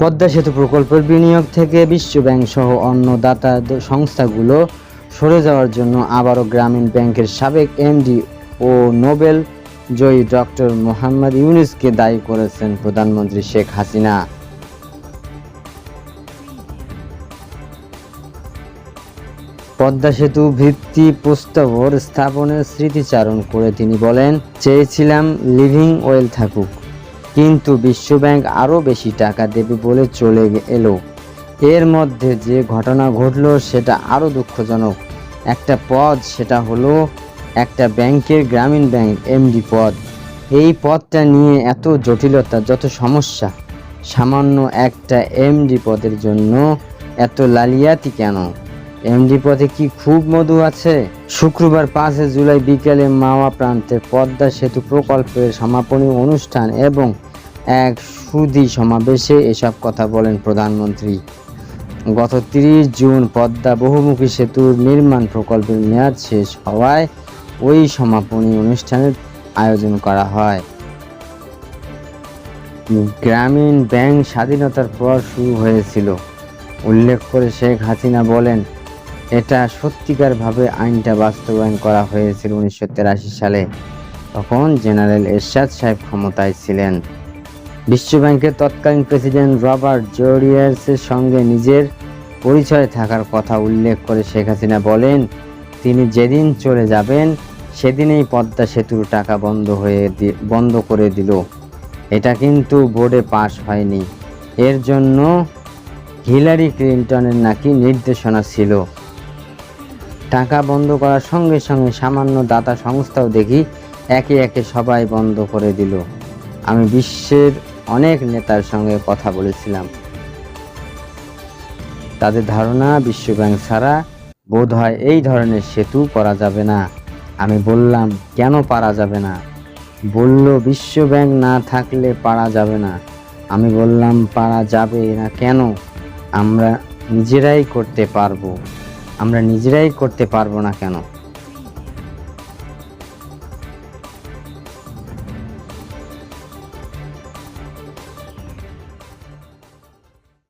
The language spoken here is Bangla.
পদ্মা সেতু প্রকল্পের বিনিয়োগ থেকে বিশ্বব্যাংক সহ অন্য দাতা সংস্থাগুলো সরে যাওয়ার জন্য আবারও গ্রামীণ ব্যাংকের সাবেক এমডি ও নোবেল জয়ী ডক্টর মোহাম্মদ ইউনুসকে দায়ী করেছেন প্রধানমন্ত্রী শেখ হাসিনা। পদ্মা সেতু ভিত্তি প্রস্তাবর স্থাপনের স্মৃতিচারণ করে তিনি বলেন, চেয়েছিলাম লিভিং ওয়েল থাকুক। কিন্তু বিশ্বব্যাংক আরও বেশি টাকা দেবে বলে চলে এলো। এর মধ্যে যে ঘটনা ঘটলো সেটা আরও দুঃখজনক। একটা পদ, সেটা হলো একটা ব্যাংকের গ্রামীণ ব্যাংক, এমডি পদ। এই পদটা নিয়ে এত জটিলতা, যত সমস্যা। সামান্য একটা এমডি পদের জন্য এত লালিয়াতি কেন? এমডি পথে কি খুব মধু আছে? শুক্রবার পাঁচে জুলাই বিকেলে মাওয়া প্রান্তে পদ্মা সেতু প্রকল্পের সমাপনী অনুষ্ঠান এবং এক সুদী সমাবেশে এসব কথা বলেন প্রধানমন্ত্রী। গত তিরিশ জুন পদ্মা বহুমুখী সেতুর নির্মাণ প্রকল্পের মেয়াদ শেষ হওয়ায় ওই সমাপনী অনুষ্ঠানের আয়োজন করা হয়। গ্রামীণ ব্যাংক স্বাধীনতার পর শুরু হয়েছিল। উল্লেখ করে শেখ হাসিনা বলেন এটা সত্যিকারভাবে আইনটা বাস্তবায়ন করা হয়েছিল উনিশশো সালে। তখন জেনারেল এরশাদ সাহেব ক্ষমতায় ছিলেন। বিশ্বব্যাংকের তৎকালীন প্রেসিডেন্ট রবার্ট জোরিয়ার্সের সঙ্গে নিজের পরিচয় থাকার কথা উল্লেখ করে শেখ হাসিনা বলেন, তিনি যেদিন চলে যাবেন, সেদিনেই পদ্মা সেতুর টাকা বন্ধ হয়ে বন্ধ করে দিল। এটা কিন্তু বোর্ডে পাশ হয়নি। এর জন্য হিলারি ক্লিন্টনের নাকি নির্দেশনা ছিল। টাকা বন্ধ করার সঙ্গে সঙ্গে সামান্য দাতা সংস্থাও দেখি একে একে সবাই বন্ধ করে দিল। আমি বিশ্বের অনেক নেতার সঙ্গে কথা বলেছিলাম। তাদের ধারণা বিশ্বব্যাংক ছাড়া বোধ হয় এই ধরনের সেতু করা যাবে না। আমি বললাম, কেন পারা যাবে না? বলল, বিশ্বব্যাংক না থাকলে পারা যাবে না। আমি বললাম, পারা যাবে না কেন? আমরা নিজেরাই করতে পারব। আমরা নিজেরাই করতে পারব না কেন?